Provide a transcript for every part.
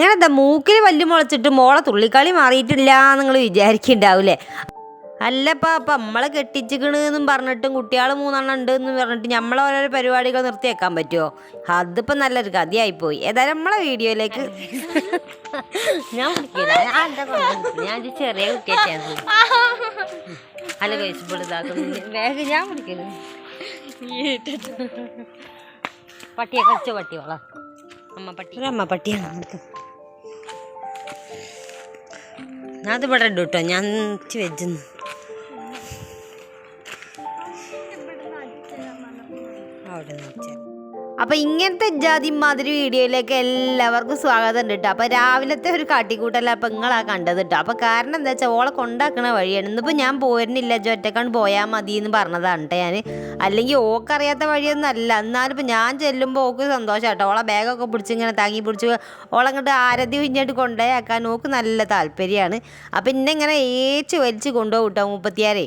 അങ്ങനെ എന്താ മൂക്കിൽ വല്ലു മുളച്ചിട്ട് മോളെ തുള്ളിക്കളി മാറിയിട്ടില്ല നിങ്ങൾ വിചാരിക്കുന്നുണ്ടാവൂലേ അല്ലപ്പാ അപ്പം നമ്മളെ കെട്ടിച്ചിക്കണെന്നും പറഞ്ഞിട്ടും കുട്ടികൾ മൂന്നെണ്ണം ഉണ്ട് എന്ന് പറഞ്ഞിട്ട് നമ്മളെ ഓരോരോ പരിപാടികൾ നിർത്തിയേക്കാൻ പറ്റുമോ അതിപ്പോൾ നല്ലൊരു കഥയായിപ്പോയി ഏതായാലും നമ്മളെ വീഡിയോയിലേക്ക് ഞാൻ ഞാൻ ചെറിയ അല്ല ഇതാക്കുന്നു വേഗം ഞാൻ പട്ടിയെ കളിച്ച പട്ടിയോളാ അമ്മ പട്ടി. അമ്മ പട്ടിയാണ്. നമുക്ക് അത് ഇവിടെ ഇട്ടോ ഞാൻ വെജെന്ന് അപ്പൊ ഇങ്ങനത്തെ ജാതി മാതിരി വീഡിയോയിലേക്ക് എല്ലാവർക്കും സ്വാഗതം ഉണ്ട് കേട്ടോ അപ്പൊ രാവിലത്തെ ഒരു കാട്ടിക്കൂട്ടല്ല അപ്പൊ നിങ്ങളാ കണ്ടത് കേട്ടോ അപ്പൊ കാരണം എന്താ വെച്ചാൽ ഓളെ കൊണ്ടാക്കണ വഴിയാണ്. ഇന്നിപ്പോ ഞാൻ പോരുന്നില്ല. ഒറ്റക്കാണ്ട് പോയാൽ മതി എന്ന് പറഞ്ഞതാണ് കേട്ടോ ഞാൻ അല്ലെങ്കിൽ ഓക്കറിയാത്ത വഴിയൊന്നും അല്ല. എന്നാലും ഇപ്പൊ ഞാൻ ചെല്ലുമ്പോൾ ഓക്ക് സന്തോഷം കേട്ടോ ഓളെ ബാഗൊക്കെ പിടിച്ച് ഇങ്ങനെ താങ്ങി പിടിച്ച് ഓളങ്ങോട്ട് ആരതി വിഞ്ഞിട്ട് കൊണ്ടുപോയി ആക്കാൻ ഓക്ക് നല്ല താല്പര്യമാണ് അപ്പം ഇന്നെ ഇങ്ങനെ ഏച്ച് വലിച്ച് കൊണ്ടുപോകും കേട്ടോ മുപ്പത്തിയാറേ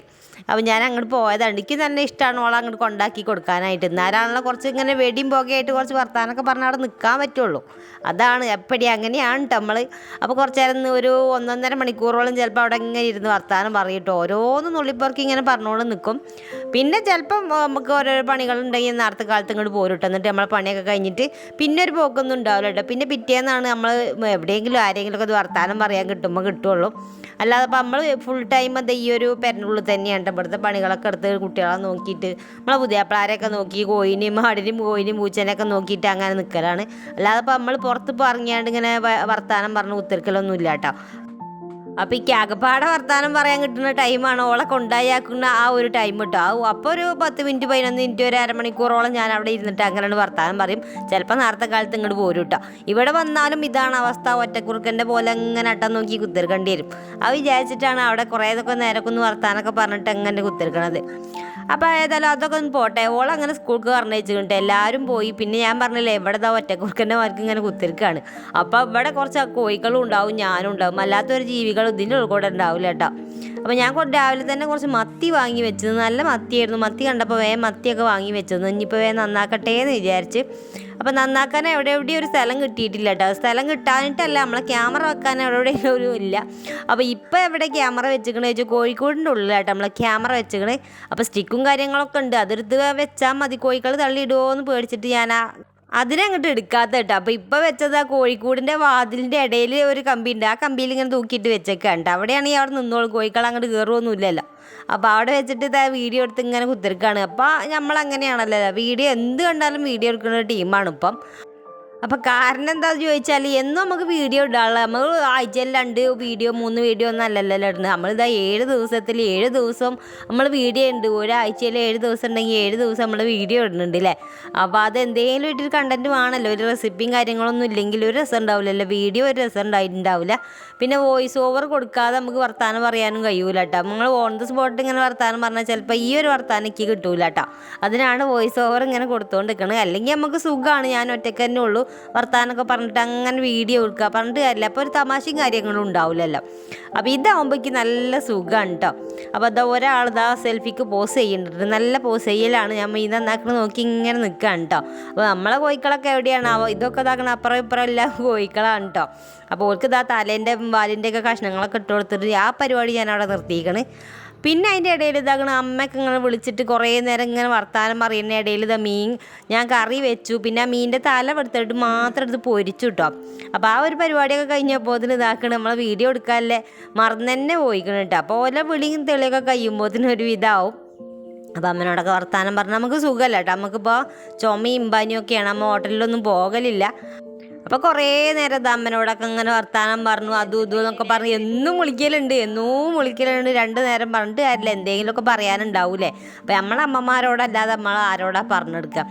അപ്പം ഞാൻ അങ്ങോട്ട് പോയതാണ്. എനിക്ക് തന്നെ ഇഷ്ടമാണ് ഓളെ അങ്ങോട്ട് കൊണ്ടാക്കി കൊടുക്കാനായിട്ട്. എന്നാലാണല്ലോ കുറച്ച് ഇങ്ങനെ വെടിയും പുകയായിട്ട് കുറച്ച് വർത്താനൊക്കെ പറഞ്ഞാൽ അവിടെ നിൽക്കാൻ പറ്റുള്ളൂ. അതാണ് എപ്പടി അങ്ങനെയാണ് നമ്മൾ അപ്പോൾ കുറച്ച് നേരം ഒരു ഒന്നൊന്നര മണിക്കൂറോളം ചിലപ്പോൾ അവിടെ ഇങ്ങനെ ഇരുന്ന് വർത്താനം പറയട്ടോ ഓരോന്ന് നുള്ളിപ്പുറക്കി ഇങ്ങനെ പറഞ്ഞുകൊണ്ട് നിൽക്കും പിന്നെ ചിലപ്പം നമുക്ക് ഓരോരോ പണികളുണ്ടെങ്കിൽ നേരത്തെ കാലത്ത് ഇങ്ങോട്ട് പോരും എന്നിട്ട് നമ്മളെ പണിയൊക്കെ കഴിഞ്ഞിട്ട് പിന്നെ ഒരു പോക്കൊന്നും ഉണ്ടാവില്ല കേട്ടോ പിന്നെ പിറ്റേന്നാണ് നമ്മൾ എവിടെയെങ്കിലും ആരെങ്കിലുമൊക്കെ ഇത് വർത്താനം പറയാൻ കിട്ടുമ്പോൾ കിട്ടുള്ളൂ. അല്ലാതെ അപ്പോൾ നമ്മൾ ഫുൾ ടൈം അത് ഈ ഒരു പെരനുള്ളിൽ തന്നെയാണ് ഇവിടുത്തെ പണികളൊക്കെ എടുത്ത് കുട്ടികളെ നോക്കിയിട്ട് നമ്മളെ പുതിയപ്പിളാരെയൊക്കെ നോക്കി കോയിനെയും ആടിനെയും കോയിനെയും പൂച്ചേനെയൊക്കെ നോക്കിയിട്ട് അങ്ങനെ നിൽക്കലാണ് അല്ലാതെ ഇപ്പം നമ്മൾ പുറത്ത് ഇപ്പോൾ ഇറങ്ങിയാണ്ട് ഇങ്ങനെ വർത്തമാനം പറഞ്ഞ് ഉത്തരക്കലൊന്നും ഇല്ല കേട്ടോ അപ്പോൾ ഈ കാക്കപ്പാടെ വർത്താനം പറയാൻ കിട്ടുന്ന ടൈമാണ് ഓളെ കൊണ്ടായാക്കുന്ന ആ ഒരു ടൈം കിട്ടും ആ അപ്പോൾ ഒരു പത്ത് മിനിറ്റ് പതിനൊന്ന് മിനിറ്റ് ഒരു അരമണിക്കൂറോളം ഞാൻ അവിടെ ഇരുന്നിട്ട് അങ്ങനെ വർത്താനം പറയും. ചിലപ്പോൾ നേരത്തെ കാലത്ത് ഇങ്ങോട്ട് പോരും കേട്ടോ ഇവിടെ വന്നാലും ഇതാണ് അവസ്ഥ. ഒറ്റക്കുറുക്കന്റെ പോലെ അങ്ങനെ അട്ടം നോക്കി കുത്തിരിക്കേണ്ടി വരും. അത് വിചാരിച്ചിട്ടാണ് അവിടെ കുറേതൊക്കെ നേരൊക്കെ ഒന്ന് വർത്താനൊക്കെ പറഞ്ഞിട്ട് അങ്ങനെ കുത്തിരിക്കണത്. അപ്പോൾ ഏതായാലും അതൊക്കെ ഒന്ന് പോട്ടെ. ഓൾ അങ്ങനെ സ്കൂൾക്ക് പറഞ്ഞിട്ട് എല്ലാവരും പോയി. പിന്നെ ഞാൻ പറഞ്ഞില്ലേ ഇവിടെ ഇതാ ഒറ്റക്കുറുക്കന്റെ മാർക്ക് ഇങ്ങനെ കുത്തിരിക്കാണ്. അപ്പോൾ ഇവിടെ കുറച്ച് കോഴികളും ഉണ്ടാവും ഞാനും ഉണ്ടാവും. അല്ലാത്തൊരു ജീവികൾ ഇതിന്റെ ഉൾക്കൂടെ കൂടെ ഉണ്ടാവില്ല കേട്ടോ. അപ്പോൾ ഞാൻ രാവിലെ തന്നെ കുറച്ച് മത്തി വാങ്ങി വെച്ചത് നല്ല മത്തിയായിരുന്നു. മത്തി കണ്ടപ്പോൾ വേഗം മത്തിയൊക്കെ വാങ്ങി വെച്ചത് ഇനിയിപ്പോൾ വേ നന്നാക്കട്ടെ എന്ന് വിചാരിച്ച്. അപ്പോൾ നന്നാക്കാൻ എവിടെ എവിടെയും ഒരു സ്ഥലം കിട്ടിയിട്ടില്ല കേട്ടോ. സ്ഥലം കിട്ടാനിട്ടല്ല നമ്മളെ ക്യാമറ വെക്കാൻ എവിടെ എവിടെയും ഒരു ഇല്ല. അപ്പോൾ ഇപ്പോൾ എവിടെ ക്യാമറ വെച്ചിക്കണേ വെച്ചാൽ കോഴിക്കോടിന്റെ ഉള്ളിലാട്ടോ നമ്മളെ ക്യാമറ വെച്ചിക്കണേ. അപ്പോൾ സ്റ്റിക്കും കാര്യങ്ങളൊക്കെ ഉണ്ട്. അതെടുത്ത് വെച്ചാൽ മതി. കോഴികൾ തള്ളിയിടുമോ എന്ന് പേടിച്ചിട്ട് ഞാൻ ആ അതിനങ്ങോട്ട് എടുക്കാത്ത കേട്ടോ. അപ്പോൾ ഇപ്പോൾ വെച്ചത് ആ കോഴിക്കൂടിന്റെ വാതിലിന്റെ ഇടയിൽ ഒരു കമ്പി ഉണ്ട് ആ കമ്പിയിൽ ഇങ്ങനെ തൂക്കിയിട്ട് വെച്ചേക്കാണ്ട് അവിടെയാണെങ്കിൽ അവിടെ നിന്നോളും. കോഴികൾ അങ്ങോട്ട് കയറുമൊന്നുമില്ലല്ലോ അപ്പോൾ അവിടെ വെച്ചിട്ട് ഇതാ വീഡിയോ എടുത്ത് ഇങ്ങനെ കുത്തിരിക്കുകയാണ് അപ്പോൾ നമ്മൾ അങ്ങനെയാണല്ലോ വീഡിയോ എന്ത് കണ്ടാലും വീഡിയോ എടുക്കുന്ന ടീമാണ് ഇപ്പം. അപ്പം കാരണം എന്താണെന്ന് ചോദിച്ചാൽ എന്നും നമുക്ക് വീഡിയോ ഇടാനുള്ള നമ്മൾ ആഴ്ചയിൽ രണ്ട് വീഡിയോ മൂന്ന് വീഡിയോ ഒന്നും അല്ലല്ലോ ഇടുന്നത് നമ്മളിതാ ഏഴ് ദിവസത്തിൽ ഏഴ് ദിവസം നമ്മൾ വീഡിയോ ഉണ്ട് ഒരാഴ്ചയിൽ ഏഴ് ദിവസം ഉണ്ടെങ്കിൽ ഏഴ് ദിവസം നമ്മൾ വീഡിയോ ഇടുന്നുണ്ട് അല്ലേ അപ്പോൾ അത് എന്തെങ്കിലും ഒരു കണ്ടന്റ് വേണമല്ലോ ഒരു റെസിപ്പിയും കാര്യങ്ങളൊന്നും ഇല്ലെങ്കിൽ ഒരു രസം ഉണ്ടാവില്ലല്ലോ വീഡിയോ ഒരു രസം ഉണ്ടായിട്ടുണ്ടാവില്ല പിന്നെ വോയിസ് ഓവർ കൊടുക്കാതെ നമുക്ക് വർത്താനം പറയാനും കഴിയൂല കേട്ടോ നമ്മൾ ഓൺ ദ സ്പോട്ട് ഇങ്ങനെ വർത്താനം പറഞ്ഞാൽ ചിലപ്പോൾ ഈ ഒരു വർത്താനം എനിക്ക് കിട്ടൂല കേട്ടോ അതിനാണ് വോയിസ് ഓവർ ഇങ്ങനെ കൊടുത്തുകൊണ്ട് നിൽക്കുന്നത് അല്ലെങ്കിൽ നമുക്ക് സുഖമാണ് ഞാൻ ഒറ്റയ്ക്ക് തന്നെ ഉള്ളൂ. വർത്താനമൊക്കെ പറഞ്ഞിട്ട് അങ്ങനെ വീഡിയോ എടുക്കുക. പറഞ്ഞിട്ട് കാര്യമില്ല. അപ്പോൾ ഒരു തമാശയും കാര്യങ്ങളും ഉണ്ടാവില്ലല്ലോ. അപ്പോൾ ഇതാകുമ്പോഴേക്ക് നല്ല സുഖമാണ് കേട്ടോ അപ്പോൾ അതാ ഒരാൾ ഇതാ സെൽഫിക്ക് പോസ് ചെയ്യുന്നുണ്ട്. നല്ല പോസ് ചെയ്യലാണ്. ഞാൻ ഈ നന്നാക്കണ നോക്കി ഇങ്ങനെ നിൽക്കുകയാണ് കേട്ടോ അപ്പോൾ നമ്മളെ കോഴിക്കളൊക്കെ എവിടെയാണ്? അവ ഇതൊക്കെ ഇതാക്കണ അപ്പുറം ഇപ്പുറം എല്ലാം കോഴിക്കളാണ് കേട്ടോ അപ്പോൾ ഓൾക്ക് ഇതാ തലേന്റെ വാലിന്റെ ഒക്കെ കഷ്ണങ്ങളൊക്കെ ഇട്ട് കൊടുത്തിട്ട് ആ പരിപാടി ഞാൻ അവിടെ നിർത്തിയിരിക്കണ്. പിന്നെ അതിന്റെ ഇടയിൽ ഇതാകണ അമ്മയൊക്കെ ഇങ്ങനെ വിളിച്ചിട്ട് കുറേ നേരം ഇങ്ങനെ വർത്താനം പറയുന്ന ഇടയിൽ ഇതാ മീൻ ഞാൻ കറി വെച്ചു. പിന്നെ ആ മീനിന്റെ തല എടുത്തിട്ട് മാത്രം എടുത്ത് പൊരിച്ചു കേട്ടോ അപ്പോൾ ആ ഒരു പരിപാടിയൊക്കെ കഴിഞ്ഞപ്പോൾ അതിന് ഇതാക്കണം നമ്മളെ വീഡിയോ എടുക്കാനല്ലേ മറന്നു തന്നെ പോയിക്കണം കേട്ടോ അപ്പോൾ ഓരോ വിളിയും തെളിയൊക്കെ കഴിയുമ്പോൾ ഒരു ഇതാവും. അപ്പോൾ അമ്മനോടൊക്കെ വർത്താനം പറഞ്ഞാൽ നമുക്ക് സുഖമല്ല കേട്ടോ നമുക്കിപ്പോൾ ചുമയും ഇമ്പാനിയും ഒക്കെയാണ്. അമ്മ ഹോട്ടലിലൊന്നും പോകലില്ല. അപ്പോൾ കുറേ നേരം ഇത് അമ്മനോടൊക്കെ വർത്താനം പറഞ്ഞു അതും ഇതും എന്നൊക്കെ പറഞ്ഞ്. എന്നും വിളിക്കലുണ്ട് എന്നും വിളിക്കലുണ്ട്. രണ്ട് നേരം പറഞ്ഞിട്ട് കാര്യമില്ല. എന്തെങ്കിലുമൊക്കെ പറയാനുണ്ടാവൂലേ അപ്പോൾ നമ്മളെ അമ്മമാരോടല്ലാതെ നമ്മൾ ആരോടാ പറഞ്ഞെടുക്കുക?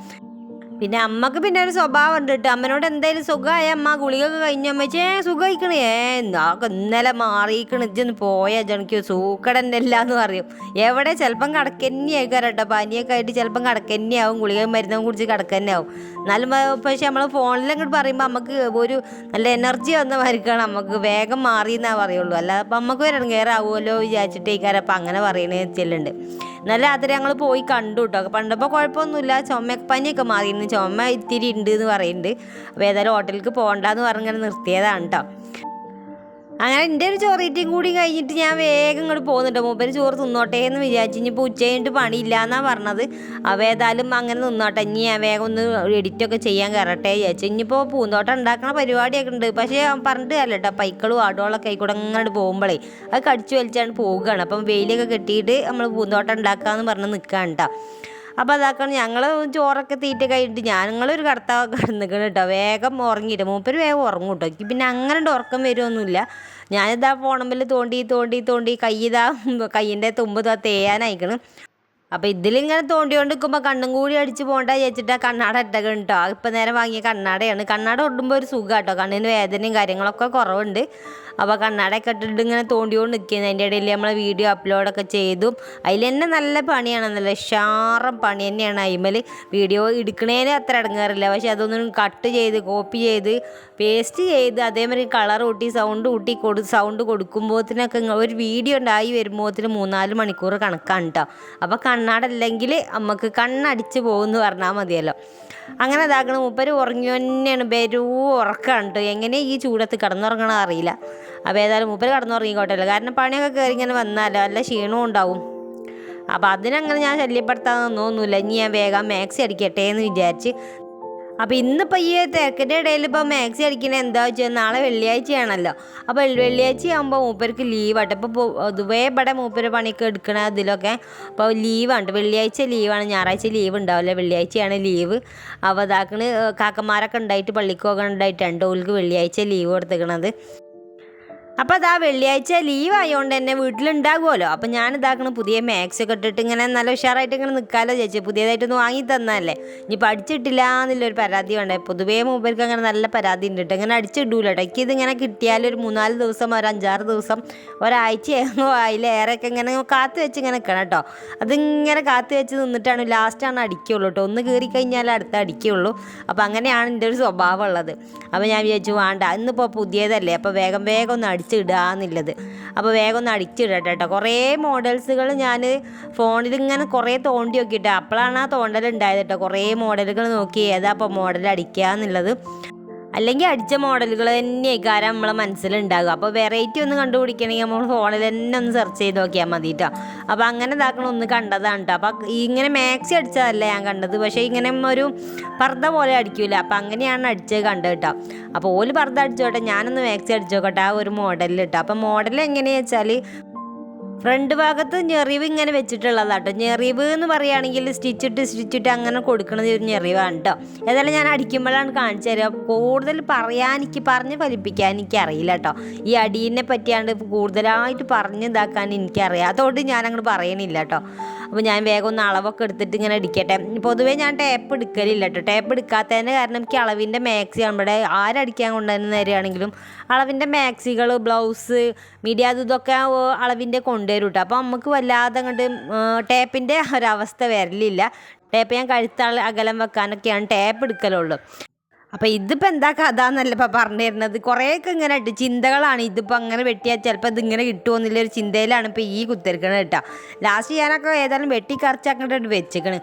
പിന്നെ അമ്മയ്ക്ക് പിന്നെ ഒരു സ്വഭാവം ഉണ്ട് കേട്ടോ അമ്മനോട് എന്തായാലും സുഖമായ അമ്മ ഗുളികയൊക്കെ കഴിഞ്ഞ. അമ്മച്ചേ സുഖമായിക്കണേ ഏ നാക്ക് ഇന്നലെ മാറിയിക്കണ്. ഇജ്ജൊന്ന് പോയാ ജണിക്ക് സൂക്കടന്നല്ല എന്ന് പറയും. എവിടെ ചിലപ്പം കടക്കന്നെ ആയിക്കാരം കേട്ടോ പനിയൊക്കെ ആയിട്ട് ചിലപ്പം കടക്കന്നെയാവും ഗുളിക മരുന്നും കുടിച്ച് കടക്കന്നെയാവും എന്നാലും പക്ഷെ നമ്മൾ ഫോണിൽ അങ്ങോട്ട് പറയുമ്പോൾ നമുക്ക് ഒരു നല്ല എനർജി വന്ന മാതിരിക്കാണ് നമുക്ക് വേഗം മാറി എന്നാ പറയുള്ളൂ. അല്ലാതെ അപ്പം നമുക്ക് ഒരു ഇടങ്ങേറാവുമല്ലോ അപ്പം അങ്ങനെ പറയണേ ചെല്ലുണ്ട് ഇന്നലെ അത് ഞങ്ങൾ പോയി കണ്ടു കേട്ടോ പണ്ടപ്പോൾ കുഴപ്പമൊന്നുമില്ല ചുമപ്പനിയൊക്കെ മാറിയിരുന്നു. ചുമ ഇത്തിരി ഉണ്ട് എന്ന് പറയുന്നുണ്ട്. അപ്പോൾ ഏതായാലും ഹോട്ടലിലേക്ക് പോകണ്ടെന്ന് പറഞ്ഞിങ്ങനെ നിർത്തിയതാണ് കേട്ടോ അങ്ങനെ എന്റെ ഒരു ചോറീറ്റും കൂടി കഴിഞ്ഞിട്ട് ഞാൻ വേഗം ഇങ്ങോട്ട് പോകുന്നുണ്ട് മൂപ്പര് ചോറ് തിന്നോട്ടെ എന്ന് വിചാരിച്ചു ഇനിയിപ്പോൾ ഉച്ച കഴിഞ്ഞിട്ട് പണിയില്ല എന്നാണ് പറഞ്ഞത്. അപ്പോൾ ഏതായാലും അങ്ങനെ നിന്നോട്ടെ. ഇനി ഞാൻ വേഗം ഒന്ന് എഡിറ്റൊക്കെ ചെയ്യാൻ കയറട്ടെ വിചാരിച്ചു. ഇനിയിപ്പോൾ പൂന്തോട്ടം ഉണ്ടാക്കുന്ന പരിപാടിയൊക്കെ ഉണ്ട്. പക്ഷേ പറഞ്ഞിട്ട് അല്ല കേട്ടോ. പൈക്കളും ആടുകളൊക്കെ ആയിക്കൂടെ അങ്ങോട്ട് പോകുമ്പോഴേ അത് കടിച്ചു വലിച്ചാണ് പോവുകയാണ്. അപ്പം വെയിലൊക്കെ കെട്ടിയിട്ട് നമ്മൾ പൂന്തോട്ടം ഉണ്ടാക്കാമെന്ന് പറഞ്ഞ് നിൽക്കുകയാണ് കേട്ടോ. അപ്പോൾ അതാക്കണം ഞങ്ങൾ ചോറൊക്കെ തീറ്റ കഴിഞ്ഞിട്ട് ഞങ്ങളൊരു കടത്താവ് കിടന്നിക്കണം കേട്ടോ വേഗം ഉറങ്ങിയിട്ട് മൂപ്പര് വേഗം ഉറങ്ങും കേട്ടോ എനിക്ക് പിന്നെ അങ്ങനെ ഉറക്കം വരുമൊന്നുമില്ല ഞാനിതാ ഫോണമ്പിൽ തോണ്ടി തോണ്ടി തോണ്ടി കൈതാ കയ്യിന്റെ തുമ്പ് ഇതാ തേയാനായിക്കണം. അപ്പോൾ ഇതിലിങ്ങനെ തോണ്ടിക്കൊണ്ട് നിൽക്കുമ്പോൾ കണ്ണും കൂടി അടിച്ച് പോകണ്ട വിചാരിച്ചിട്ട് ആ കണ്ണാട ഇട്ടൊക്കെ കേട്ടോ ഇപ്പം നേരെ വാങ്ങിയ കണ്ണാടയാണ്. കണ്ണാട ഒടുമ്പോൾ ഒരു സുഖം കേട്ടോ കണ്ണിന് വേദനയും കാര്യങ്ങളൊക്കെ കുറവുണ്ട്. അപ്പോൾ കണ്ണാടയൊക്കെ ഇട്ടിട്ട് ഇങ്ങനെ തോണ്ടിക്കൊണ്ട് നിൽക്കുന്നത് അതിന്റെ ഇടയിൽ നമ്മൾ വീഡിയോ അപ്ലോഡൊക്കെ ചെയ്തു. അതിൽ തന്നെ നല്ല പണിയാണ്. നല്ല ഷാറം പണി തന്നെയാണ്. അതിമേൽ വീഡിയോ എടുക്കണേന് അത്ര ഇടങ്ങാറില്ല. പക്ഷെ അതൊന്നും കട്ട് ചെയ്ത് കോപ്പി ചെയ്ത് പേസ്റ്റ് ചെയ്ത് അതേമാതിരി കളർ കൂട്ടി സൗണ്ട് കൂട്ടി കൊടു സൗണ്ട് കൊടുക്കുമ്പോഴത്തിനൊക്കെ ഒരു വീഡിയോ ഉണ്ടായി വരുമ്പോഴത്തിന് മൂന്നാൽ മണിക്കൂർ കണക്കാണ് കേട്ടോ അപ്പോൾ കണ്ണാടല്ലെങ്കിൽ നമുക്ക് കണ്ണടിച്ച് പോകുമെന്ന് പറഞ്ഞാൽ മതിയല്ലോ. അങ്ങനെ ഇതാക്കണം. മൂപ്പര് ഉറങ്ങി തന്നെയാണ് ബരൂ ഉറക്കാണ് കേട്ടോ എങ്ങനെ ഈ ചൂടത്ത് കിടന്നുറങ്ങണമെന്ന് അറിയില്ല. അപ്പോൾ ഏതായാലും മൂപ്പര് കടന്നുറങ്ങിക്കോട്ടല്ലോ. കാരണം പണിയൊക്കെ കയറി ഇങ്ങനെ വന്നാലോ നല്ല ക്ഷീണവും ഉണ്ടാവും. അപ്പോൾ അതിനങ്ങനെ ഞാൻ ശല്യപ്പെടുത്താൻ ഒന്നുമില്ല ഇനി ഞാൻ വേഗം മാക്സി അടിക്കട്ടെ എന്ന് വിചാരിച്ച്. അപ്പോൾ ഇന്നിപ്പോൾ ഈ തിരക്കിന്റെ ഇടയിൽ ഇപ്പോൾ മാക്സി അടിക്കണത് എന്താ വെച്ചാൽ നാളെ വെള്ളിയാഴ്ചയാണല്ലോ. അപ്പോൾ വെള്ളിയാഴ്ച ആകുമ്പോൾ മൂപ്പർക്ക് ലീവാട്ടെ ഇപ്പോൾ പൊതുവേ ഇവിടെ മൂപ്പര് പണിയൊക്കെ എടുക്കണ അതിലൊക്കെ അപ്പോൾ ലീവാണ്ട് വെള്ളിയാഴ്ച ലീവാണ് ഞായറാഴ്ച ലീവ് ഉണ്ടാവില്ല. വെള്ളിയാഴ്ചയാണ് ലീവ് അപ്പോൾ അതാക്കണ് കാക്കന്മാരൊക്കെ ഉണ്ടായിട്ട് പള്ളിക്ക് പോകാൻ ഉണ്ടായിട്ടുണ്ട് ഓൾക്ക് വെള്ളിയാഴ്ച ലീവ് കൊടുത്തേക്കണത് അപ്പോൾ അതാ വെള്ളിയാഴ്ച ലീവ് ആയതുകൊണ്ട് തന്നെ വീട്ടിലുണ്ടാകുമല്ലോ അപ്പം ഞാൻ ഇതാക്കണം പുതിയ മാക്സ് ഒക്കെ ഇട്ടിട്ട് ഇങ്ങനെ നല്ല ഉഷാറായിട്ട് ഇങ്ങനെ നിൽക്കാമല്ലോ ചേച്ചി. പുതിയതായിട്ടൊന്ന് വാങ്ങി തന്നാലേ ഇനി പഠിച്ചിട്ടില്ല എന്നുള്ളൊരു പരാതി വേണ്ടേ. പൊതുവേ മൊബൈൽക്ക് അങ്ങനെ നല്ല പരാതി ഉണ്ട് കേട്ടോ. ഇങ്ങനെ അടിച്ചിടൂല എനിക്ക് ഇതിങ്ങനെ കിട്ടിയാൽ ഒരു മൂന്നാൽ ദിവസം ഒരു അഞ്ചാറ് ദിവസം ഒരാഴ്ചയോ അതിലേറെയൊക്കെ ഇങ്ങനെ കാത്തു വെച്ച് ഇങ്ങനെ നിൽക്കണം കേട്ടോ. അതിങ്ങനെ കാത്തു വെച്ച് നിന്നിട്ടാണ് ലാസ്റ്റാണ് അടിക്കുള്ളൂ കേട്ടോ. ഒന്ന് കയറി കഴിഞ്ഞാൽ അടുത്ത അടിക്കുള്ളൂ. അപ്പോൾ അങ്ങനെയാണ് എന്റെ ഒരു സ്വഭാവം ഉള്ളത്. അപ്പോൾ ഞാൻ വിചാരിച്ചു വേണ്ട ഇന്നിപ്പോൾ പുതിയതല്ലേ. അപ്പോൾ വേഗം വേഗം ഒന്ന് അടിച്ചിടുകയെന്നുള്ളത് അപ്പോൾ വേഗം ഒന്ന് അടിച്ചിടട്ടെ കേട്ടോ. കുറേ മോഡൽസുകൾ ഞാൻ ഫോണിൽ ഇങ്ങനെ കുറേ തോണ്ടി നോക്കിയിട്ട്. അപ്പോഴാണ് ആ തോണ്ടൽ ഉണ്ടായത് കേട്ടോ. കുറേ മോഡലുകൾ നോക്കി ഏതാ അപ്പോൾ മോഡൽ അടിക്കുക എന്നുള്ളത്. അല്ലെങ്കിൽ അടിച്ച മോഡലുകൾ തന്നെ കാരണം നമ്മളെ മനസ്സിലുണ്ടാകുക അപ്പോൾ വെറൈറ്റി ഒന്ന് കണ്ടുപിടിക്കണമെങ്കിൽ നമ്മൾ ഫോണിൽ തന്നെ ഒന്ന് സെർച്ച് ചെയ്ത് നോക്കിയാൽ മതി കേട്ടോ അപ്പോൾ അങ്ങനെ ഇതാക്കണം ഒന്ന് കണ്ടതാണ് കേട്ടോ അപ്പോൾ ഇങ്ങനെ മാക്സി അടിച്ചതല്ല ഞാൻ കണ്ടത്. പക്ഷേ ഇങ്ങനെ ഒരു പർദ്ദ പോലെ അടിക്കൂല. അപ്പോൾ അങ്ങനെയാണ് അടിച്ചത് കണ്ടത് കേട്ടോ അപ്പോൾ ഓൽ പർദ്ദ അടിച്ചോട്ടെ ഞാനൊന്ന് മാക്സി അടിച്ചോക്കട്ടെ ആ ഒരു മോഡലിൽ കേട്ടോ അപ്പോൾ മോഡൽ എങ്ങനെയാണെന്ന് വെച്ചാൽ ഫ്രണ്ട് ഭാഗത്ത് ഞെറിവ് ഇങ്ങനെ വെച്ചിട്ടുള്ളതാട്ടോ. ഞെറിവ് എന്ന് പറയുകയാണെങ്കിൽ സ്റ്റിച്ചിട്ട് സ്റ്റിച്ചിട്ട് അങ്ങനെ കൊടുക്കുന്നത് ഒരു ഞെറിവാണ് കേട്ടോ ഏതായാലും ഞാൻ അടിക്കുമ്പോഴാണ് കാണിച്ചു തരിക. കൂടുതൽ പറയാൻ എനിക്ക് പറഞ്ഞ് ഫലിപ്പിക്കാൻ എനിക്ക് അറിയില്ല കേട്ടോ ഈ അടീനെ പറ്റിയാണ്ട് കൂടുതലായിട്ട് പറഞ്ഞ് ഇതാക്കാൻ എനിക്കറിയാം. അതുകൊണ്ട് ഞാൻ അങ്ങോട്ട് പറയണില്ല കേട്ടോ അപ്പോൾ ഞാൻ വേഗം ഒന്ന് അളവൊക്കെ എടുത്തിട്ട് ഇങ്ങനെ അടിക്കട്ടെ. പൊതുവേ ഞാൻ ടേപ്പ് എടുക്കലില്ല കേട്ടോ ടേപ്പ് എടുക്കാത്തതിന് കാരണം എനിക്ക് അളവിന്റെ മാക്സി നമ്മുടെ ആരടിക്കാൻ കൊണ്ടുവരുന്ന നേരെയാണെങ്കിലും അളവിന്റെ മാക്സികൾ ബ്ലൗസ് മീഡിയ ഇതൊക്കെ കൊണ്ട് അളവിന്റെ കൊണ്ടുവരും കേട്ടോ അപ്പോൾ നമുക്ക് വല്ലാതെ അങ്ങോട്ട് ടേപ്പിന്റെ ഒരവസ്ഥ വരലില്ല. ടേപ്പ് ഞാൻ കഴുത്താൾ അകലം വെക്കാനൊക്കെയാണ് ടേപ്പ് എടുക്കലുള്ളൂ. അപ്പോൾ ഇതിപ്പോൾ എന്താ കഥ എന്നല്ല ഇപ്പം പറഞ്ഞു തരുന്നത്? കുറേയൊക്കെ ഇങ്ങനെ ഇട്ട് ചിന്തകളാണ് ഇതിപ്പോൾ അങ്ങനെ വെട്ടിയാൽ ചിലപ്പോൾ ഇതിങ്ങനെ കിട്ടുമെന്നില്ല ഒരു ചിന്തയിലാണ് ഇപ്പോൾ ഈ കുത്തിരിക്കണത് കേട്ടോ. ലാസ്റ്റ് ഞാനൊക്കെ ഏതായാലും വെട്ടി വെച്ചേക്കണ്.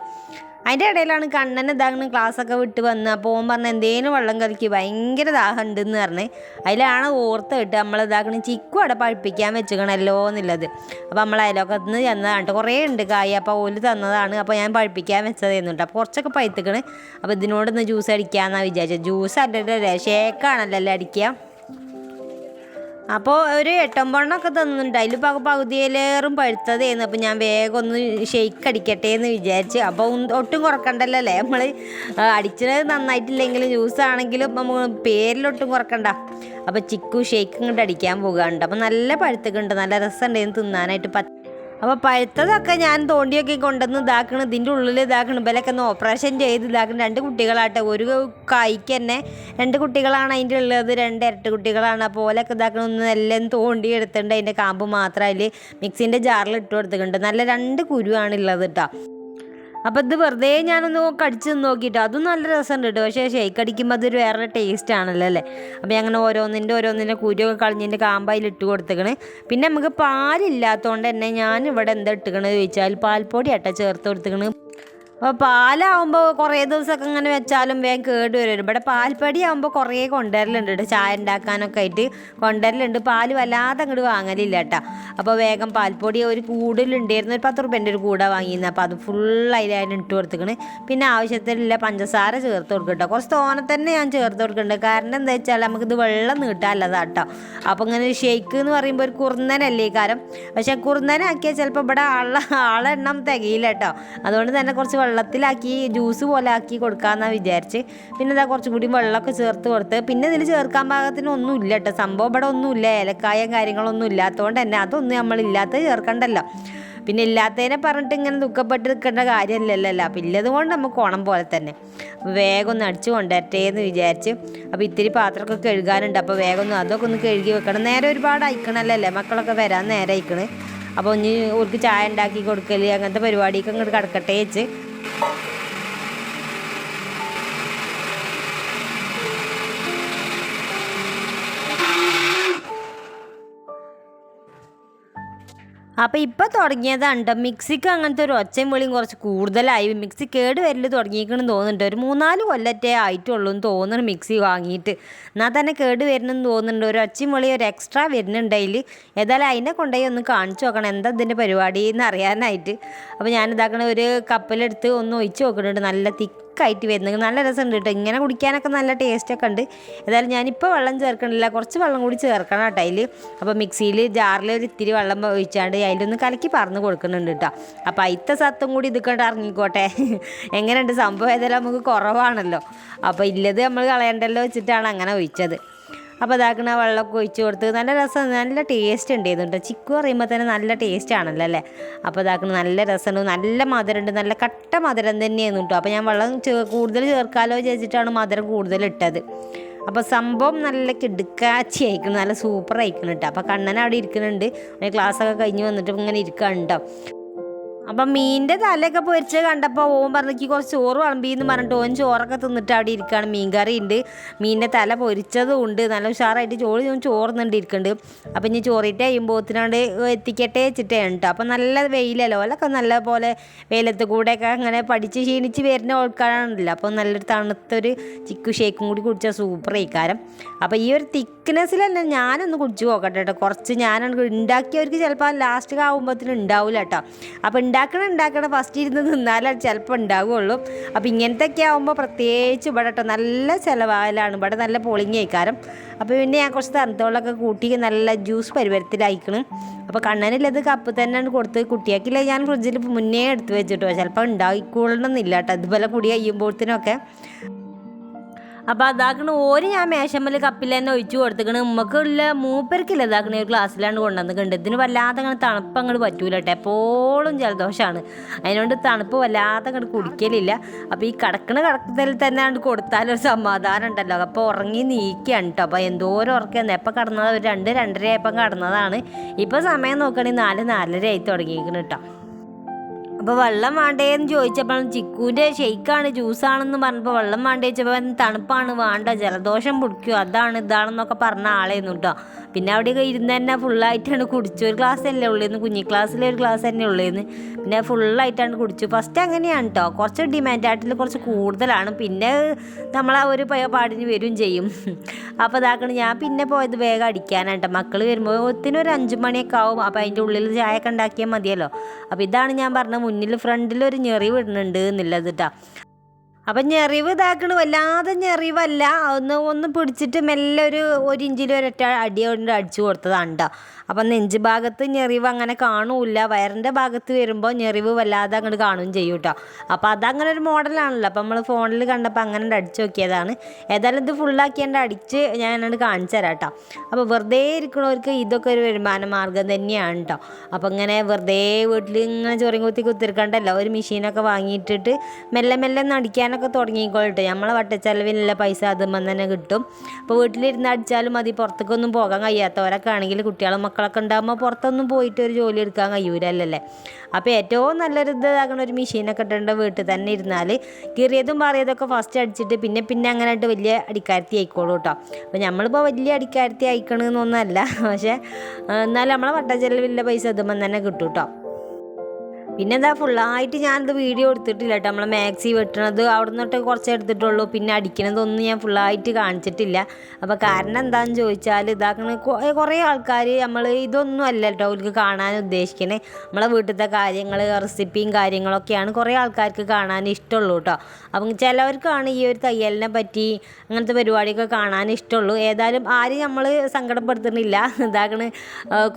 അതിന്റെ ഇടയിലാണ് കണ്ണൻ ഇതാകണം ക്ലാസ്സൊക്കെ വിട്ട് വന്ന്. അപ്പോൾ ഓൻ പറഞ്ഞ എന്തേലും വെള്ളം കലക്കി ഭയങ്കര ദാഹം ഉണ്ടെന്ന് പറഞ്ഞ്. അതിലാണ് ഓർത്ത് കിട്ടുക നമ്മൾ ഇതാക്കണം ചിക്കു അവിടെ പഴിപ്പിക്കാൻ വെച്ചേക്കണല്ലോ എന്നുള്ളത് അപ്പോൾ നമ്മൾ അതിലൊക്കെ നിന്ന് ചെന്നതാണ് കുറേ ഉണ്ട് കായ്. അപ്പോൾ ഓൽ തന്നതാണ്. അപ്പോൾ ഞാൻ പഴിപ്പിക്കാൻ വെച്ചത് എന്നുണ്ട് അപ്പോൾ കുറച്ചൊക്കെ പഴുത്തിക്കണ്. അപ്പോൾ ഇതിനോടൊന്ന് ജ്യൂസ് അടിക്കാമെന്നാണ് വിചാരിച്ചത്. ജ്യൂസ് അല്ലല്ലേ ഷേക്കാണല്ലോ അല്ലേ അടിക്കുക? അപ്പോൾ ഒരു എട്ടൊമ്പണ്ണൊക്കെ തന്നിട്ടുണ്ട്. അതിൽ പക പകുതിയിലേറും പഴുത്തതായിരുന്നു അപ്പോൾ ഞാൻ വേഗം ഒന്ന് ഷെയ്ക്ക് അടിക്കട്ടെ എന്ന് വിചാരിച്ച് അപ്പോൾ ഒട്ടും കുറക്കണ്ടല്ലോ അല്ലേ നമ്മൾ അടിച്ചത് നന്നായിട്ടില്ലെങ്കിലും ജ്യൂസ് ആണെങ്കിലും നമ്മൾ പേരിലൊട്ടും കുറക്കണ്ട. അപ്പോൾ ചിക്കു ഷെയ്ക്ക് ഇങ്ങോട്ട് അടിക്കാൻ പോകാറുണ്ട് അപ്പോൾ നല്ല പഴുത്തൊക്കെ ഉണ്ട്. നല്ല രസമുണ്ടായിരുന്നു തിന്നാനായിട്ട്. പച്ച അപ്പോൾ പഴുത്തതൊക്കെ ഞാൻ തോണ്ടിയൊക്കെ കൊണ്ടുവന്ന് ഇതാക്കണം ഇതിന്റെ ഉള്ളിൽ ഇതാക്കണം ഇവലൊക്കെ ഒന്ന് ഓപ്പറേഷൻ ചെയ്ത് ഇതാക്കണം. രണ്ട് കുട്ടികളാട്ടെ ഒരു കായ്ക്ക് തന്നെ രണ്ട് കുട്ടികളാണ് അതിന്റെ ഉള്ളത് രണ്ട് ഇരട്ട കുട്ടികളാണ്. അപ്പോൾ ഓലൊക്കെ ഇതാക്കണം ഒന്ന് എല്ലാം തോണ്ടി എടുത്തിട്ടുണ്ട്. അതിന്റെ കാമ്പ് മാത്രം അതിൽ മിക്സിന്റെ ജാറിൽ ഇട്ട് കൊടുത്തിട്ടുണ്ട്. നല്ല രണ്ട് കുരുവാണ് ഉള്ളത് കേട്ടോ അപ്പോൾ ഇത് വെറുതെ ഞാനൊന്ന് കടിച്ച് നോക്കിയിട്ട് അതും നല്ല രസമുണ്ട് കേട്ടോ. പക്ഷേ ഷേക്ക് അടിക്കുമ്പോൾ അതൊരു വേറെ ടേസ്റ്റ് ആണല്ലോ അല്ലേ? അപ്പോൾ അങ്ങനെ ഓരോന്നിന്റെ ഓരോന്നിന്റെ കുരുവൊക്കെ കളഞ്ഞിന്റെ കാമ്പായിൽ ഇട്ട് കൊടുത്തേക്കണ്. പിന്നെ നമുക്ക് പാലില്ലാത്തതുകൊണ്ട് തന്നെ ഞാൻ ഇവിടെ എന്താ ഇട്ടുക്കണെന്ന് ചോദിച്ചാൽ പാൽപ്പൊടി ആട്ടാ ചേർത്ത് കൊടുത്തേക്കണ്. അപ്പോൾ പാലാവുമ്പോൾ കുറേ ദിവസമൊക്കെ ഇങ്ങനെ വെച്ചാലും വേഗം കേട് വരും ഇവിടെ പാൽപ്പൊടി ആകുമ്പോൾ കുറേ കൊണ്ടുവരലുണ്ട് കേട്ടോ ചായ ഉണ്ടാക്കാനൊക്കെ ആയിട്ട് കൊണ്ടുവരലുണ്ട്. പാൽ വല്ലാതെ അങ്ങോട്ട് വാങ്ങലില്ല കേട്ടോ അപ്പോൾ വേഗം പാൽപ്പൊടി ഒരു കൂടുതലുണ്ടായിരുന്നു ഒരു പത്ത് റുപ്യന്റെ ഒരു കൂട വാങ്ങിയിരുന്നു അപ്പോൾ അത് ഫുൾ അതിൽ ഇട്ട് കൊടുത്തിക്കണ്. പിന്നെ ആവശ്യത്തിലുള്ള പഞ്ചസാര ചേർത്ത് കൊടുക്കും കേട്ടോ കുറച്ച് തോനെ തന്നെ ഞാൻ ചേർത്ത് കൊടുക്കുന്നുണ്ട് കാരണം എന്താ വെച്ചാൽ നമുക്കിത് വെള്ളം നീട്ടാനുള്ളതാണ് കേട്ടോ അപ്പോൾ ഇങ്ങനെ ഒരു ഷേക്ക് എന്ന് പറയുമ്പോൾ ഒരു കുറുന്നനല്ലേ ഈ കാരം? പക്ഷേ കുറുന്നനാക്കിയാൽ ചിലപ്പോൾ ഇവിടെ ആളെ ആളെണ്ണം തികയില്ല കേട്ടോ അതുകൊണ്ട് തന്നെ കുറച്ച് വെള്ളത്തിലാക്കി ജ്യൂസ് പോലെ ആക്കി കൊടുക്കാമെന്നാണ് വിചാരിച്ച്. പിന്നെ ഇതാ കുറച്ചും കൂടി വെള്ളമൊക്കെ ചേർത്ത് കൊടുത്ത്. പിന്നെ ഇതിൽ ചേർക്കാൻ പാകത്തിന് ഒന്നും ഇല്ല കേട്ടോ. സംഭവം ഇവിടെ ഒന്നുമില്ല. ഏലക്കായും കാര്യങ്ങളൊന്നും ഇല്ലാത്തതുകൊണ്ട് തന്നെ അതൊന്നും നമ്മളില്ലാത്തത് ചേർക്കണ്ടല്ലോ. പിന്നെ ഇല്ലാത്തതിനെ പറഞ്ഞിട്ട് ഇങ്ങനെ ദുഃഖപ്പെട്ട് നിൽക്കേണ്ട കാര്യമല്ലല്ലോ. അപ്പം ഇല്ലത് കൊണ്ട് നമുക്ക് ഓണം പോലെ തന്നെ. വേഗം ഒന്ന് അടിച്ചു കൊണ്ടുവരട്ടെ എന്ന് വിചാരിച്ച്. അപ്പോൾ ഇത്തിരി പാത്രമൊക്കെ കഴുകാനുണ്ട്. അപ്പോൾ വേഗം ഒന്ന് അതൊക്കെ ഒന്ന് കഴുകി വെക്കണം. നേരെ ഒരുപാട് അയക്കണല്ലോ മക്കളൊക്കെ വരാൻ നേരെ അയക്കണേ. അപ്പോൾ ഇനി ഓർക്ക് ചായ ഉണ്ടാക്കി കൊടുക്കൽ അങ്ങനത്തെ പരിപാടിയൊക്കെ ഇങ്ങോട്ട് കിടക്കട്ടെ വെച്ച്. you. അപ്പോൾ ഇപ്പോൾ തുടങ്ങിയതാണ്. മിക്സിക്ക് അങ്ങനത്തെ ഒരു ഒച്ചയും വിളിയും കുറച്ച് കൂടുതലായി. മിക്സി കേട് വരൽ തുടങ്ങിയിരിക്കണമെന്ന് തോന്നുന്നുണ്ട്. ഒരു മൂന്നാൽ കൊല്ലറ്റേ ആയിട്ടുള്ളൂ എന്ന് തോന്നുന്നു മിക്സി വാങ്ങിയിട്ട്. എന്നാൽ തന്നെ കേട് വരുന്നെന്ന് തോന്നുന്നുണ്ട്. ഒരു ഒച്ചയും വിളി ഒരു എക്സ്ട്രാ വരുന്നുണ്ട് അതിൽ ഏതായാലും അതിനെ കൊണ്ടുപോയി ഒന്ന് കാണിച്ചു നോക്കണം. എന്താ ഇതിന്റെ പരിപാടി എന്ന് അറിയാനായിട്ട്. അപ്പോൾ ഞാനിതാക്കണ ഒരു കപ്പലെടുത്ത് ഒന്ന് ഒഴിച്ച് നോക്കുന്നുണ്ട്. നല്ല തിക്കായിട്ട് വരുന്നത്. നല്ല രസമുണ്ട് കേട്ടോ. ഇങ്ങനെ കുടിക്കാനൊക്കെ നല്ല ടേസ്റ്റൊക്കെ ഉണ്ട്. ഏതായാലും ഞാനിപ്പോൾ വെള്ളം ചേർക്കണില്ല. കുറച്ച് വെള്ളം കൂടി ചേർക്കണം കേട്ടോ അതിൽ അപ്പോൾ മിക്സിയിൽ ജാറിൽ ഒരു ഇത്തിരി വെള്ളം ഒഴിച്ചാണ്ട് അതിലൊന്ന് കലക്കി പറന്ന് കൊടുക്കുന്നുണ്ട് കേട്ടോ. അപ്പോൾ അയിത്ത സത്തും കൂടി ഇതുക്കൊണ്ട് ഇറങ്ങിക്കോട്ടെ. എങ്ങനെയുണ്ട്? സംഭവം ഏതായാലും നമുക്ക് കുറവാണല്ലോ. അപ്പോൾ ഇല്ലത് നമ്മൾ കളയണ്ടല്ലോ വെച്ചിട്ടാണ് അങ്ങനെ ഒഴിച്ചത്. അപ്പോൾ ഇതാക്കണ വെള്ളമൊക്കെ ഒഴിച്ച് കൊടുത്ത് നല്ല രസം നല്ല ടേസ്റ്റ് ഉണ്ടായിരുന്നു കേട്ടോ. ചിക്കു പറയുമ്പോൾ തന്നെ നല്ല ടേസ്റ്റ് ആണല്ലോ അല്ലേ? അപ്പോൾ ഇതാക്കണ നല്ല രസമുണ്ട് നല്ല മധുരമുണ്ട് നല്ല കട്ട മധുരം തന്നെയായിരുന്നു കേട്ടോ. അപ്പോൾ ഞാൻ വെള്ളം കൂടുതൽ ചേർക്കാലോ വിചാരിച്ചിട്ടാണ് മധുരം കൂടുതൽ ഇട്ടത്. അപ്പോൾ സംഭവം നല്ല കിടുക്കാച്ചി അയക്കണം നല്ല സൂപ്പർ അയക്കണം കേട്ടോ. അപ്പോൾ കണ്ണൻ അവിടെ ഇരിക്കുന്നുണ്ട് ക്ലാസ്സൊക്കെ കഴിഞ്ഞ് വന്നിട്ട് ഇങ്ങനെ ഇരിക്കുന്നുണ്ടോ അപ്പം മീനിന്റെ തലയൊക്കെ പൊരിച്ച് കണ്ടപ്പോൾ ഓൻ പറഞ്ഞിക്ക് കുറച്ച് ചോറ് വിളമ്പിന്ന് പറഞ്ഞിട്ട് ഓൻ ചോറൊക്കെ തിന്നിട്ട് അവിടെ ഇരിക്കുകയാണ് മീൻകറി ഉണ്ട്. മീനിന്റെ തല പൊരിച്ചതും ഉണ്ട്. നല്ല ഉഷാറായിട്ട് ചോറ് ഞാൻ ചോറുന്നുണ്ട് ഇരിക്കുന്നുണ്ട് അപ്പം ഇനി ചോറിട്ട് കഴിയുമ്പോത്തിനാണ്ട് എത്തിക്കട്ടെ വെച്ചിട്ടേ ഉണ്ട് അപ്പം നല്ല വെയിലല്ലോ? അല്ലൊക്കെ നല്ല പോലെ വെയിലത്ത് കൂടെയൊക്കെ അങ്ങനെ പഠിച്ച് ക്ഷീണിച്ച് വരുന്ന ആൾക്കാരാണല്ലോ. അപ്പോൾ നല്ലൊരു തണുത്തൊരു ചിക്കു ഷേക്കും കൂടി കുടിച്ചാൽ സൂപ്പർ ആയിക്കാരം. അപ്പോൾ ഈ ഒരു തിക്നെസ്സിൽ തന്നെ ഞാനൊന്ന് കുടിച്ചു നോക്കട്ടെ കേട്ടോ കുറച്ച് ഞാൻ ഉണ്ടാക്കിയവർക്ക് ചിലപ്പോൾ ലാസ്റ്റ് ആകുമ്പോഴത്തേനും ഉണ്ടാവില്ല കേട്ടോ അപ്പോൾ ഉണ്ടാക്കണം ഉണ്ടാക്കണം ഫസ്റ്റ് ഇരുന്ന് നിന്നാലേ ചിലപ്പോൾ ഉണ്ടാവുകയുള്ളൂ അപ്പോൾ ഇങ്ങനത്തെയൊക്കെ ആകുമ്പോൾ പ്രത്യേകിച്ച് ഇവിടെ കേട്ടോ നല്ല ചിലവാലാണ് ഇവിടെ നല്ല പൊളിങ്ങ ആയിക്കാരം. അപ്പോൾ പിന്നെ ഞാൻ കുറച്ച് തണുത്തോളൊക്കെ കൂട്ടി നല്ല ജ്യൂസ് പരിവരത്തിലായിക്കണം. അപ്പോൾ കണ്ണനില്ലത് കപ്പ് തന്നെയാണ് കൊടുത്ത് കുട്ടിയാക്കില്ല ഞാൻ ഫ്രിഡ്ജിൽ മുന്നേ എടുത്ത് വെച്ചിട്ടോ. ചിലപ്പോൾ ഉണ്ടായിക്കൊള്ളണമെന്നില്ല കേട്ടോ. ഇതുപോലെ കുടി കഴിയുമ്പോഴത്തേനൊക്കെ. അപ്പോൾ അതാക്കണ ഓര് ഞാൻ മേശമ്മൽ കപ്പിൽ ഒഴിച്ചു കൊടുത്തേക്കണ്. ഉമ്മക്കുള്ള മൂപ്പർക്കില്ല ഇതാക്കണ ഒരു ഗ്ലാസ്സിലാണ് കൊണ്ടുവന്നിട്ടുണ്ട് ഇതിന് വല്ലാതെ അങ്ങനെ തണുപ്പ് അങ്ങോട്ട് പറ്റൂല കേട്ടോ. എപ്പോഴും ജലദോഷമാണ് അതിനോണ്ട് തണുപ്പ് വല്ലാതെ അങ്ങോട്ട് കുടിക്കലില്ല. അപ്പോൾ ഈ കിടക്കണ കിടക്കത്തിൽ തന്നെ അങ്ങോട്ട് കൊടുത്താലൊരു സമാധാനം ഉണ്ടല്ലോ. അപ്പോൾ ഉറങ്ങി നീക്കുകയാണ് കേട്ടോ അപ്പോൾ എന്തോരം ഉറക്കാന്ന്. എപ്പോൾ കടന്നത് ഒരു രണ്ട് രണ്ടര ആയപ്പം കടന്നതാണ്. ഇപ്പോൾ സമയം നോക്കുകയാണെങ്കിൽ നാല് നാലര ആയി തുടങ്ങിയിരിക്കണം കേട്ടോ അപ്പോൾ വെള്ളം വേണ്ടേന്ന് ചോദിച്ചപ്പോൾ ചിക്കുവിന്റെ ഷെയ്ക്കാണ് ജ്യൂസാണെന്ന് പറഞ്ഞപ്പോൾ വെള്ളം വേണ്ടേ ചോദിച്ചപ്പോൾ തണുപ്പാണ് വേണ്ട ജലദോഷം പിടിക്കും അതാണ് ഇതാണെന്നൊക്കെ പറഞ്ഞ ആളേന്നു കേട്ടോ പിന്നെ അവിടെ ഇരുന്ന് തന്നെ ഫുള്ളായിട്ടാണ് കുടിച്ചു. ഒരു ഗ്ലാസ് അല്ലേ ഉള്ളേന്ന് കുഞ്ഞി ക്ലാസ്സിലെ ഒരു ഗ്ലാസ് തന്നെ ഉള്ളേന്ന്. പിന്നെ ഫുള്ളായിട്ടാണ് കുടിച്ചു. ഫസ്റ്റ് അങ്ങനെയാണ് കേട്ടോ കുറച്ച് ഡിമാൻഡ് ആയിട്ടിൽ കുറച്ച് കൂടുതലാണ്. പിന്നെ നമ്മൾ ആ ഒരു പാടിന് വരും ചെയ്യും. അപ്പോൾ ഇതാക്കണം. ഞാൻ പിന്നെ പോയത് വേഗം അടിക്കാനാണ് കേട്ടോ മക്കൾ വരുമ്പോൾ ഒത്തിന് ഒരു അഞ്ച് മണിയൊക്കെ ആവും. അപ്പോൾ അതിന്റെ ഉള്ളിൽ ചായ ഒക്കെ ഉണ്ടാക്കിയാൽ മതിയല്ലോ. അപ്പോൾ ഇതാണ് ഞാൻ പറഞ്ഞ മുന്നിൽ ഫ്രണ്ടിൽ ഒരു ഞെറി വിടുന്നുണ്ട് എന്നുള്ളത് കേട്ടോ അപ്പം ഞെറിവ് ഇതാക്കണ. വല്ലാതെ ഞെറിവല്ല. ഒന്ന് ഒന്ന് പിടിച്ചിട്ട് മെല്ലെ ഒരു ഒരു ഇഞ്ചിൽ ഒരൊറ്റ അടി കൊണ്ട് അടിച്ചു കൊടുത്തതാണ് അപ്പം നെഞ്ച് ഭാഗത്ത് ഞെറിവ് അങ്ങനെ കാണൂല വയറിന്റെ ഭാഗത്ത് വരുമ്പോൾ ഞെറിവ് വല്ലാതെ അങ്ങോട്ട് കാണുകയും ചെയ്യും കേട്ടോ അപ്പോൾ അതങ്ങനെ ഒരു മോഡലാണല്ലോ. അപ്പം നമ്മൾ ഫോണിൽ കണ്ടപ്പോൾ അങ്ങനെ അടിച്ചു നോക്കിയതാണ്. ഏതായാലും ഇത് ഫുള്ളാക്കിയാണ്ട് അടിച്ച് ഞാൻ എന്നോട് കാണിച്ചു തരാം കേട്ടോ അപ്പോൾ വെറുതെ ഇരിക്കണവർക്ക് ഇതൊക്കെ ഒരു വരുമാന മാർഗം തന്നെയാണ് കേട്ടോ അപ്പോൾ ഇങ്ങനെ വെറുതെ വീട്ടിൽ ഇങ്ങനെ ചൊറിയും കുത്തി കുത്തിരിക്കണ്ടല്ലോ. ഒരു മെഷീനൊക്കെ വാങ്ങിയിട്ടിട്ട് മെല്ലെ മെല്ലെ ഒന്ന് തുടങ്ങിക്കോളട്ടെ. നമ്മളെ വട്ടച്ചെലവിനുള്ള പൈസ അതുമ്പം തന്നെ കിട്ടും. അപ്പോൾ വീട്ടിലിരുന്ന് അടിച്ചാലും മതി. പുറത്തേക്കൊന്നും പോകാൻ കഴിയാത്തവരൊക്കെ ആണെങ്കിൽ കുട്ടികളും മക്കളൊക്കെ ഉണ്ടാകുമ്പോൾ പുറത്തൊന്നും പോയിട്ട് ഒരു ജോലി എടുക്കാൻ കഴിയൂരല്ലേ അപ്പോൾ ഏറ്റവും നല്ലൊരു ഇതാകണ ഒരു മെഷീനൊക്കെ ഇട്ടുണ്ട് വീട്ടിൽ തന്നെ ഇരുന്നാൽ കീറിയതും പാറിയതൊക്കെ ഫസ്റ്റ് അടിച്ചിട്ട് പിന്നെ പിന്നെ അങ്ങനെ ആയിട്ട് വലിയ അടിക്കാരത്തി ആയിക്കോളൂ കേട്ടോ അപ്പോൾ നമ്മളിപ്പോൾ വലിയ അടിക്കാരത്തി അയക്കണമെന്നൊന്നല്ല പക്ഷേ എന്നാലും നമ്മളെ വട്ടച്ചെലവില്ല പൈസ അതുമ്പം തന്നെ കിട്ടും കേട്ടോ പിന്നെ എന്താ ഫുള്ളായിട്ട് ഞാനത് വീഡിയോ എടുത്തിട്ടില്ല കേട്ടോ. നമ്മൾ മാക്സി വെട്ടണത് അവിടെ നിന്നിട്ട് കുറച്ച് എടുത്തിട്ടുള്ളൂ. പിന്നെ അടിക്കണതൊന്നും ഞാൻ ഫുള്ളായിട്ട് കാണിച്ചിട്ടില്ല. അപ്പോൾ കാരണം എന്താണെന്ന് ചോദിച്ചാൽ ഇതാക്കണ കുറേ ആൾക്കാർ നമ്മൾ ഇതൊന്നും അല്ല കേട്ടോ അവർക്ക് കാണാൻ ഉദ്ദേശിക്കണേ. നമ്മളെ വീട്ടിലത്തെ കാര്യങ്ങൾ റെസിപ്പിയും കാര്യങ്ങളൊക്കെയാണ് കുറേ ആൾക്കാർക്ക് കാണാൻ ഇഷ്ടമുള്ളൂ കേട്ടോ. അപ്പം ചിലവർക്കാണ് ഈ ഒരു തയ്യലിനെ പറ്റി അങ്ങനത്തെ പരിപാടിയൊക്കെ കാണാൻ ഇഷ്ടമുള്ളൂ. ഏതായാലും ആരും നമ്മൾ സങ്കടപ്പെടുത്തുന്നില്ല. ഇതാക്കണ്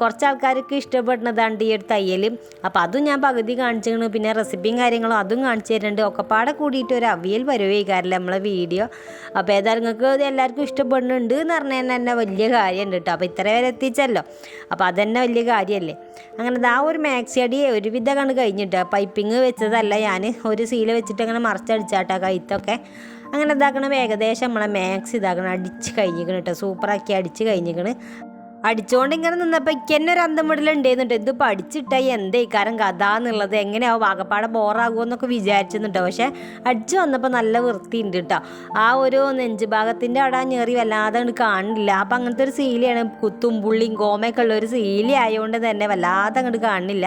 കുറച്ച് ആൾക്കാർക്ക് ഇഷ്ടപ്പെടുന്നതാണ് ഈ ഒരു തയ്യൽ അപ്പോൾ അതും ഞാൻ പകുതി കാണിച്ചിരുന്നു പിന്നെ റെസിപ്പിയും കാര്യങ്ങളും അതും കാണിച്ചു തരുന്നുണ്ട്. ഒക്കെ പാടെ കൂടിയിട്ട് ഒരു അവിയൽ വരവേക്കാറില്ല നമ്മളെ വീഡിയോ. അപ്പോൾ ഏതായാലും നിങ്ങൾക്ക് ഇത് എല്ലാവർക്കും ഇഷ്ടപ്പെടുന്നുണ്ട് എന്ന് പറഞ്ഞാൽ തന്നെ തന്നെ വലിയ കാര്യമുണ്ട് കേട്ടോ. അപ്പോൾ ഇത്ര വരെ എത്തിച്ചല്ലോ. അപ്പോൾ അതന്നെ വലിയ കാര്യമല്ലേ. അങ്ങനെ ആ ഒരു മാക്സി അടി ഒരുവിധം കണ്ട് കഴിഞ്ഞിട്ട് പൈപ്പിങ് വെച്ചതല്ല ഞാൻ ഒരു സീല വെച്ചിട്ട് അങ്ങനെ മറച്ചടിച്ചാട്ടോ കൈത്തൊക്കെ. അങ്ങനെ ഇതാക്കണം. ഏകദേശം നമ്മളെ മാക്സ് ഇതാക്കണം. അടിച്ച് കഴിഞ്ഞിരിക്കണം കേട്ടോ. സൂപ്പറാക്കി അടിച്ച് കഴിഞ്ഞിരിക്കണ്. അടിച്ചുകൊണ്ട് ഇങ്ങനെ നിന്നപ്പോൾ എനിക്ക് തന്നെ ഒരു അന്തം വിടലുണ്ടായിരുന്നുണ്ട് ഇത് എന്തേ കാരം കഥ എന്നുള്ളത്? എങ്ങനെയാവും? വാകപ്പാടെ ബോറാകുമെന്നൊക്കെ വിചാരിച്ചിരുന്നുട്ടോ പക്ഷേ അടിച്ചു വന്നപ്പോൾ നല്ല വൃത്തിയുണ്ട് കേട്ടോ ആ ഒരു നെഞ്ച് ഭാഗത്തിന്റെ അവിടെ ആ ഞെറി വല്ലാതെ കാണില്ല അപ്പം അങ്ങനത്തെ ഒരു സീലിയാണ് കുത്തും പുള്ളിയും കോമയൊക്കെ ഉള്ള ഒരു സീലി ആയതുകൊണ്ട് തന്നെ വല്ലാതെ അങ്ങോട്ട് കാണില്ല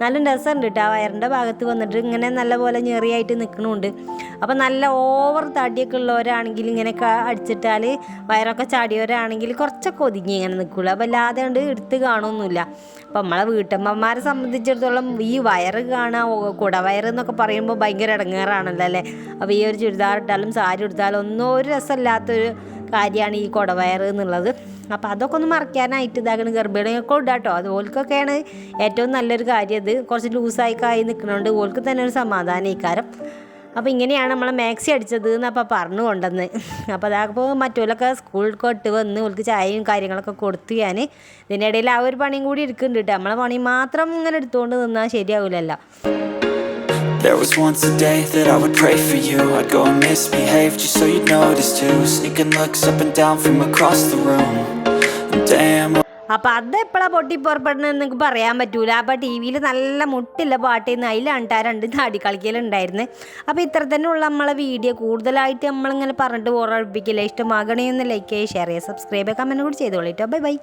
നല്ല രസമുണ്ട് കേട്ടോ ആ വയറിന്റെ ഭാഗത്ത് വന്നിട്ട് ഇങ്ങനെ നല്ല പോലെ ഞെറിയായിട്ട് നിൽക്കണുണ്ട് അപ്പം നല്ല ഓവർ തടിയൊക്കെ ഉള്ളവരാണെങ്കിൽ ഇങ്ങനെയൊക്കെ അടിച്ചിട്ടാൽ വയറൊക്കെ ചാടിയവരാണെങ്കിൽ കുറച്ചൊക്കെ ഒതുങ്ങി ഇങ്ങനെ നിൽക്കുള്ളൂ അല്ലാതെ കൊണ്ട് എടുത്ത് കാണുമൊന്നുമില്ല അപ്പം നമ്മളെ വീട്ടമ്മമാരെ സംബന്ധിച്ചിടത്തോളം ഈ വയറ് കാണാൻ കുടവയറ് എന്നൊക്കെ പറയുമ്പോൾ ഭയങ്കര ഇടങ്ങേറാണല്ലോ അല്ലേ? അപ്പോൾ ഈ ഒരു ചുരിദാർ ഇട്ടാലും സാരി എടുത്താലും ഒന്നും ഒരു രസമില്ലാത്തൊരു കാര്യമാണ് ഈ കുടവയറ് എന്നുള്ളത്. അപ്പോൾ അതൊക്കെ ഒന്ന് മറക്കാനായിട്ട് ഇതാകണം. ഗർഭിണിയൊക്കെ ഇടാട്ടോ അത് ഓൽക്കൊക്കെയാണ് ഏറ്റവും നല്ലൊരു കാര്യം ഇത്. കുറച്ച് ലൂസായി കായി നിൽക്കണോണ്ട് ഓൾക്ക് തന്നെ ഒരു സമാധാനം ഇക്കാരം അപ്പോൾ ഇങ്ങനെയാണ് നമ്മളെ മാക്സി അടിച്ചത് എന്നപ്പോൾ പറഞ്ഞു കൊണ്ടെന്ന് അപ്പോൾ അതാകുമ്പോൾ മറ്റുള്ളൊക്കെ സ്കൂളിൽ കൊട്ട് വന്ന് ഓൾക്ക് ചായയും കാര്യങ്ങളൊക്കെ കൊടുത്തു ഞാൻ ഇതിനിടയിൽ ആ ഒരു പണിയും കൂടി എടുക്കുന്നുണ്ട് കേട്ടോ നമ്മളെ പണി മാത്രം ഇങ്ങനെ എടുത്തുകൊണ്ട് നിന്നാൽ ശരിയാവില്ലല്ലോ There was once a day that I would pray for you. I'd go and misbehave just so you'd notice too. Sneaking looks up and down from across the room. Damn അപ്പം അത് എപ്പോഴാണ് പൊട്ടി പുറപ്പെടണമെന്ന് നിങ്ങൾക്ക് പറയാൻ പറ്റൂല. അപ്പോൾ ടി വിയിൽ നല്ല മുട്ടില്ല പാട്ടിന്ന് അതിലാണ് ആ രണ്ട് നാടി കളിക്കലുണ്ടായിരുന്നു അപ്പോൾ ഇത്ര തന്നെ ഉള്ള നമ്മളെ വീഡിയോ. കൂടുതലായിട്ട് നമ്മളിങ്ങനെ പറഞ്ഞിട്ട് ഓർമ്മിപ്പിക്കില്ല ഇഷ്ടമാകണേ ഒന്ന് ലൈക്ക് ചെയ്യുക ഷെയർ ചെയ്യുക സബ്സ്ക്രൈബ് ചെയ്യുക കമന്റ് കൂടി ചെയ്തോളിട്ടോ ബൈ ബൈ